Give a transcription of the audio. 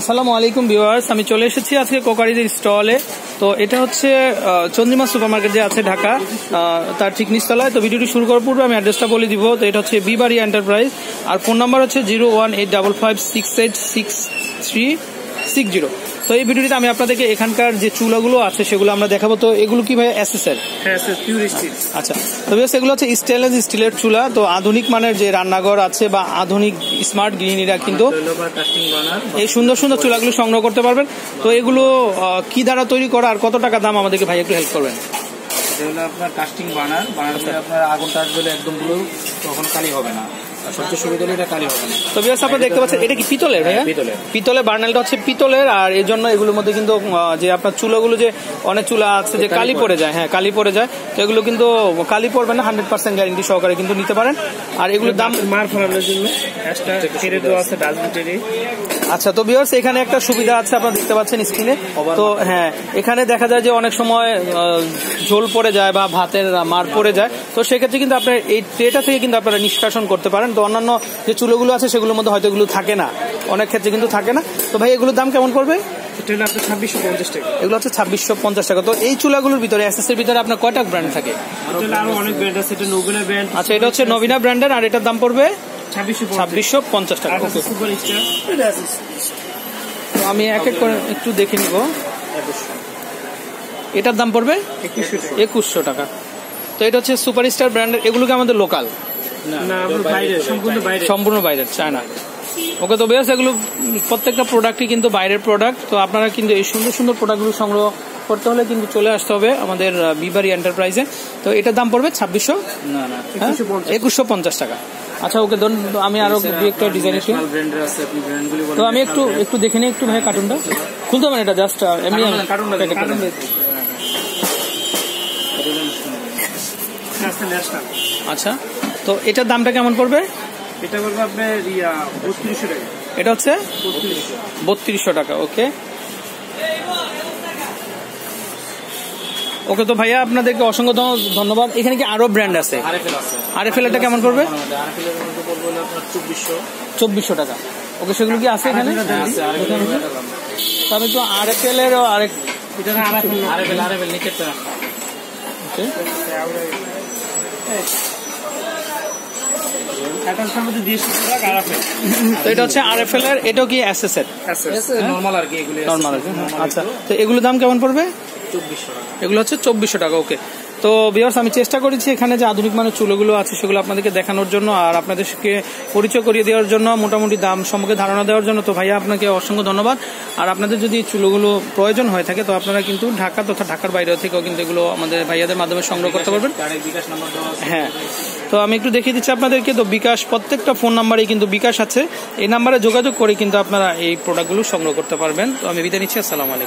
আসসালামু আলাইকুম ভিউয়ার্স, আমি চলে এসেছি আজকে কোকারিদের স্টলে। তো এটা হচ্ছে চন্দ্রিমা সুপার মার্কেট যে আছে ঢাকা তার ঠিক নিচতলায়। তো ভিডিওটি শুরু করার পূর্বে আমি অ্যাড্রেসটা বলে দিব। তো এটা হচ্ছে বিবাড়ি এন্টারপ্রাইজ। আর ফোন নাম্বার হচ্ছে zero one eight double five six eight six three six zero. তো এই ভিডিওটিতে আমি আপনাদেরকে এখানকার যে চুলাগুলো আছে সেগুলো আমরা দেখাবো। তো এগুলো কি ভাই এসএসএল হ্যাঁ আচ্ছা তবে সেগুলো হচ্ছে স্টেনলেস স্টিলের চুলা। তো আধুনিক মানের যে রান্নাঘর আছে বা আধুনিক স্মার্ট গৃহিণীরা কিন্তু এই সুন্দর সুন্দর চুলাগুলো সংগ্রহ করতে পারবেন। তো এগুলো কি দ্বারা তৈরি করা আর কত টাকা দাম আমাদেরকে ভাই একটু হেল্প করবেন? হলো আপনার কাস্টিং বানার বানার। আপনার আগুন টাচ একদম পুরো তখন কালি হবে না। সবচেয়ে সুবিধা হলো এটা কালি হবে। না তো বিয়াস আপনারা দেখতে পাচ্ছেন এটা কি পিতলের ভাইয়া হ্যাঁ, পিতলের। পিতলের বার্নেলটা হচ্ছে পিতলের আর এর জন্য এগুলোর মধ্যে কিন্তু যে আপনার চুলাগুলো যে অনেক চুলা আছে যে কালি পড়ে। যায় হ্যাঁ কালি পড়ে যায় তো এগুলো কিন্তু কালি পড়বে না হান্ড্রেড পার্সেন্ট গ্যারেন্টি সহকারে কিন্তু নিতে পারেন। আর এগুলোর দাম মার ফলানোর জন্য আছে। আচ্ছা তো বিয়ার্স এখানে একটা সুবিধা আছে আপনারা দেখতে পাচ্ছেন স্ক্রিনে তো হ্যাঁ এখানে দেখা যায় যে অনেক সময় ঝোল পড়ে যায় বা ভাতের মার পড়ে যায়। তো সেক্ষেত্রে কিন্তু আপনার এই ট্রেটা থেকে কিন্তু আপনারা নিষ্কাশন করতে পারেন। তো অন্যান্য যে চুলোগুলো আছে সেগুলোর মধ্যে হয়তো এগুলো থাকে না। অনেক ক্ষেত্রে কিন্তু থাকে না। তো ভাই এগুলোর দাম কেমন পড়বে? ছাব্বিশশো পঞ্চাশ টাকা। এগুলো হচ্ছে ছাব্বিশশো পঞ্চাশ টাকা। তো এই চুলাগুলোর ভিতরে ভিতরে আপনার কয়টা ব্র্যান্ড থাকে? এটা অনেক ব্র্যান্ড আছে এটা ব্র্যান্ড আচ্ছা এটা হচ্ছে নবীনা ব্র্যান্ডের আর এটার দাম পড়বে? ছাব্বিশশো পঞ্চাশ। টাকা. সুপার স্টার তো আমি এক এক করে একটু দেখে নিব। এটার দাম পড়বে? একুশশো। টাকা। তো এটা হচ্ছে সুপারস্টার ব্র্যান্ডের এগুলোকে আমাদের লোকাল। সম্পূর্ণ বাইরে সম্পূর্ণ বাইরের চায়না। ওকে তো বেশ এগুলো প্রত্যেকটা প্রোডাক্টই কিন্তু বাইরের প্রোডাক্ট তো আপনারা কিন্তু এই সুন্দর সুন্দর প্রোডাক্টগুলো সংগ্রহ করতে হলে কিন্তু চলে আসতে হবে আমাদের বিবারি এন্টারপ্রাইজে তো এটার দাম পড়বে ছাব্বিশশো? না না হ্যাঁ? একুশশো পঞ্চাশ টাকা। আচ্ছা ওকে ধরুন আমি আরও দু একটা ডিজাইন একটু আছে তো আমি একটু একটু দেখে নিই একটু ভাই কার্টুনটা খুলতে পারেন এটা জাস্ট এমনি আচ্ছা তো এটার দামটা কেমন পড়বে? এটা বলব আপনার বত্রিশশো টাকা। এটা হচ্ছে বত্রিশশো। টাকা ওকে ওকে তো ভাইয়া আপনাদেরকে অসংখ্য ধন্যবাদ। এখানে কি আরও ব্র্যান্ড আছে? আরএফএল এটা কেমন আপনার চব্বিশশো। টাকা। ওকে সেগুলো কি আছে এখানে? তবে একটু আরএফএল এর আরেক এটা তো হচ্ছে আরএফএল এর এটাও কি এসএস এর? নরমাল আর কি এগুলো নর্মাল আচ্ছা তো এগুলো দাম কেমন পড়বে? এগুলো হচ্ছে চব্বিশশো টাকা ওকে তো বিয়ার্স আমি চেষ্টা করেছি এখানে যে আধুনিক মানের চুলোগুলো আছে সেগুলো আপনাদেরকে দেখানোর জন্য আর আপনাদেরকে পরিচয় করিয়ে দেওয়ার জন্য মোটামুটি দাম সম্পর্কে ধারণা দেওয়ার জন্য। তো ভাইয়া আপনাকে অসংখ্য ধন্যবাদ। আর আপনাদের যদি চুলোগুলো প্রয়োজন হয়ে থাকে তো আপনারা কিন্তু ঢাকা তথা ঢাকার বাইরে থেকেও কিন্তু এগুলো আমাদের ভাইয়াদের মাধ্যমে সংগ্রহ করতে পারবেন। নাম্বার হ্যাঁ। তো আমি একটু দেখিয়ে দিচ্ছি আপনাদেরকে তো বিকাশ প্রত্যেকটা ফোন নাম্বারেই কিন্তু বিকাশ আছে। এই নাম্বারে যোগাযোগ করে কিন্তু আপনারা এই প্রোডাক্টগুলো সংগ্রহ করতে পারবেন। তো আমি বিদায় নিচ্ছি আসসালামু আলাইকুম।